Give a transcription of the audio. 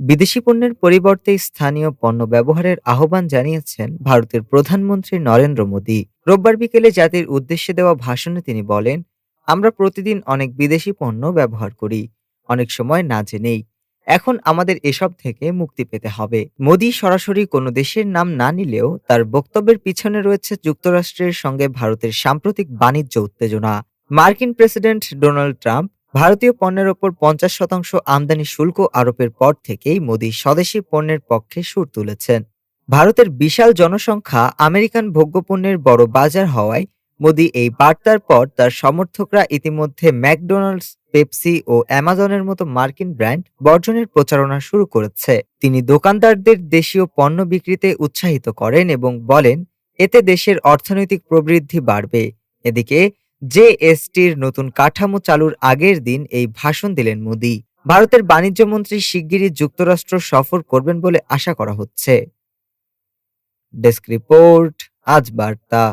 বিদেশি পণ্যের পরিবর্তে স্থানীয় পণ্য ব্যবহারের আহ্বান জানিয়েছেন ভারতের প্রধানমন্ত্রী নরেন্দ্র মোদী। রোববার বিকেলে জাতির উদ্দেশ্যে দেওয়া ভাষণে তিনি বলেন, আমরা প্রতিদিন অনেক বিদেশি পণ্য ব্যবহার করি, অনেক সময় না জেনেই। এখন আমাদের এসব থেকে মুক্তি পেতে হবে। মোদী সরাসরি কোনো দেশের নাম না নিলেও তার বক্তব্যের পিছনে রয়েছে যুক্তরাষ্ট্রের সঙ্গে ভারতের সাম্প্রতিক বাণিজ্য উত্তেজনা। মার্কিন প্রেসিডেন্ট ডোনাল্ড ট্রাম্প ভারতীয় পণ্যের ওপর পঞ্চাশ শতাংশ আমদানি শুল্ক আরোপের পর থেকেই মোদী স্বদেশি পণ্যের পক্ষে সুর তুলেছেন। ভারতের বিশাল জনসংখ্যা আমেরিকান ভোগ্যপণ্যের বড় বাজার হওয়ায় মোদী এই বার্তার পর তার সমর্থকরা ইতিমধ্যে ম্যাকডোনাল্ডস, পেপসি ও অ্যামাজনের মতো মার্কিন ব্র্যান্ড বর্জনের প্রচারণা শুরু করেছে। তিনি দোকানদারদের দেশীয় পণ্য বিক্রিতে উৎসাহিত করেন এবং বলেন, এতে দেশের অর্থনৈতিক প্রবৃদ্ধি বাড়বে। এদিকে জেএসটির নতুন কাঠামো চালুর আগের দিন এই ভাষণ দিলেন মোদি। ভারতের বাণিজ্য মন্ত্রী শিগগিরই যুক্তরাষ্ট্র সফর করবেন বলে আশা করা হচ্ছে। ডেস্ক রিপোর্ট, আজ বার্তা।